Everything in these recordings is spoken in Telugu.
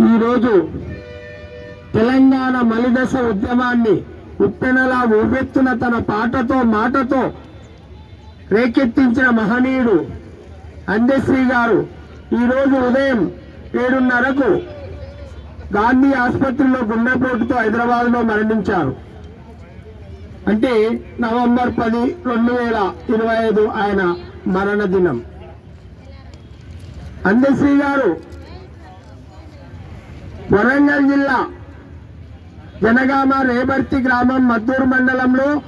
ఈరోజు తెలంగాణ మలిదశ ఉద్యమాన్ని ఉప్పెనలా ఊపెత్తున తన పాటతో మాటతో రేకెత్తించిన మహనీయుడు అందశ్రీ గారు ఈరోజు ఉదయం ఏడున్నరకు గాంధీ ఆసుపత్రిలో గుండెపోటుతో హైదరాబాద్లో మరణించారు. అంటే నవంబర్ పది రెండు వేల ఇరవై ఐదు ఆయన మరణ దినం. అందశ్రీ గారు వరంగల్ జిల్లా జనగామ రేబర్తి గ్రామం మద్దూరు మండలంలో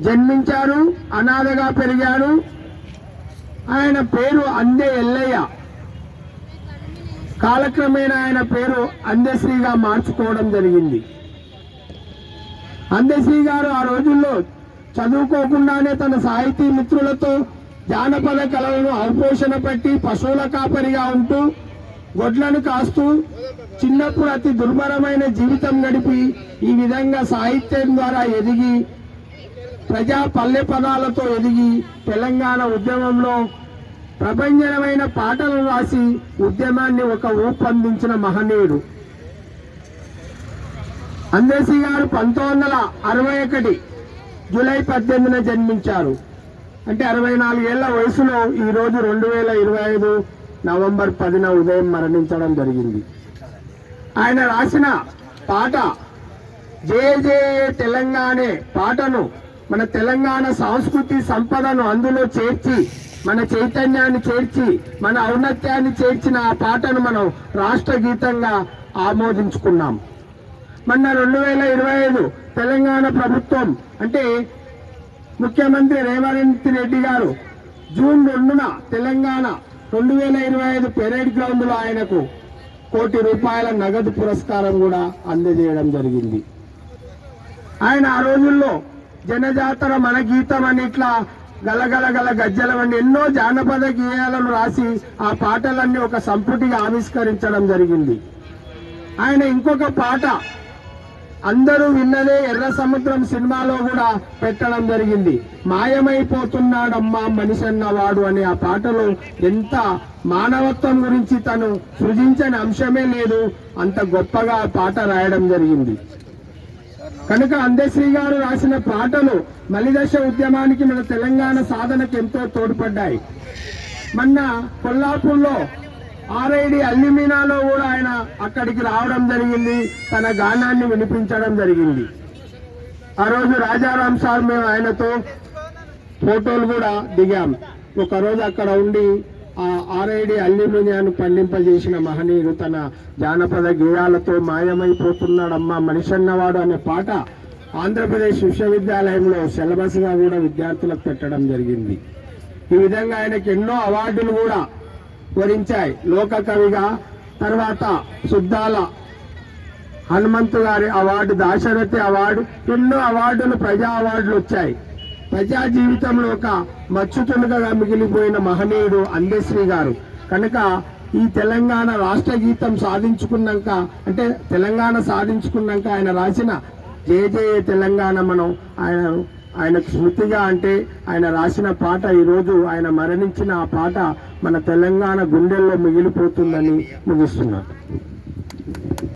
జన్మించారు అనాథగా పెరిగారు. ఆయన పేరు అందే ఎల్లయ్య. కాలక్రమేణా ఆయన పేరు అందశ్రీగా మార్చుకోవడం జరిగింది. అందశ్రీ గారు ఆ రోజుల్లో చదువుకోకుండానే తన సాహితీ మిత్రులతో జానపద కళలను అవపోషణ పెట్టి పశువుల కాపరిగా ఉంటూ గొడ్లను కాస్తూ చిన్నప్పుడు అతి దుర్భరమైన జీవితం గడిపి ఈ విధంగా సాహిత్యం ద్వారా ఎదిగి ప్రజా పల్లె పదాలతో ఎదిగి తెలంగాణ ఉద్యమంలో ప్రభంజనమైన పాటలు రాసి ఉద్యమాన్ని ఒక ఊపందించిన మహనీయుడు. అందేసి గారు పంతొమ్మిది వందల అరవై ఒకటి జూలై పద్దెనిమిదిన జన్మించారు. అంటే అరవై నాలుగేళ్ళ వయసులో ఈరోజు రెండు వేల ఇరవై ఐదు నవంబర్ పదిన ఉదయం మరణించడం జరిగింది. ఆయన రాసిన పాట జే జే తెలంగాణే పాటను మన తెలంగాణ సంస్కృతి సంపదను అందులో చేర్చి మన చైతన్యాన్ని చేర్చి మన ఔన్నత్యాన్ని చేర్చిన ఆ పాటను మనం రాష్ట్ర గీతంగా ఆమోదించుకున్నాం. మొన్న రెండు వేల ఇరవై ఐదు తెలంగాణ ప్రభుత్వం అంటే ముఖ్యమంత్రి రేవంత్ రెడ్డి గారు జూన్ రెండున తెలంగాణ రెండు వేల ఇరవై ఐదు పెరేడ్ గ్రౌండ్లో ఆయనకు కోటి రూపాయల నగదు పురస్కారం కూడా అందజేయడం జరిగింది. ఆయన ఆ రోజుల్లో జనజాతర మన గీతం అని ఇట్లా గలగల గల గజ్జల వంటి ఎన్నో జానపద గేయాలను రాసి ఆ పాటలన్నీ ఒక సంపుటిగా ఆవిష్కరించడం జరిగింది. ఆయన ఇంకొక పాట అందరూ విన్నదే ఎర్ర సముద్రం సినిమాలో కూడా పెట్టడం జరిగింది. మాయమైపోతున్నాడమ్మా మనిషి అన్నవాడు అనే ఆ పాటలో ఎంత మానవత్వం గురించి తను సృజించని అంశమే లేదు అంత గొప్పగా ఆ పాట రాయడం జరిగింది. కనుక అందశ్రీ గారు రాసిన పాటలు మలిదశ ఉద్యమానికి మన తెలంగాణ సాధనకు ఎంతో తోడ్పడ్డాయి. మొన్న కొల్లాపూర్లో ఆర్ఐడి అల్లిమీనాలో కూడా ఆయన అక్కడికి రావడం జరిగింది. తన గానాన్ని వినిపించడం జరిగింది. ఆ రోజు రాజారాం సార్ మేము ఆయనతో ఫోటోలు కూడా దిగాం. ఒకరోజు అక్కడ ఉండి ఆ ఆర్ఐడి అల్యూమినియాన్ని పండింపజేసిన మహనీయుడు తన జానపద గేయాలతో మాయమైపోతున్నాడమ్మా మనిషన్నవాడు అనే పాట ఆంధ్రప్రదేశ్ విశ్వవిద్యాలయంలో సిలబస్గా కూడా విద్యార్థులకు పెట్టడం జరిగింది. ఈ విధంగా ఆయనకి ఎన్నో అవార్డులు కూడా వరించాయి లోక కవిగా తర్వాత శుద్ధాల హనుమంతు గారి అవార్డు దాశరథి అవార్డు ఎన్నో అవార్డులు ప్రజా అవార్డులు వచ్చాయి. ప్రజా జీవితంలో ఒక మచ్చుతునుగా మిగిలిపోయిన మహనీయుడు అందశ్రీ గారు. కనుక ఈ తెలంగాణ రాష్ట్ర గీతం సాధించుకున్నాక అంటే తెలంగాణ సాధించుకున్నాక ఆయన రాసిన జయ జయ తెలంగాణ మనం ఆయన ఆయనకు స్మృతిగా అంటే ఆయన రాసిన పాట ఈరోజు ఆయన మరణించిన ఆ పాట మన తెలంగాణ గుండెల్లో మిగిలిపోతుందని ముగిస్తున్నాను.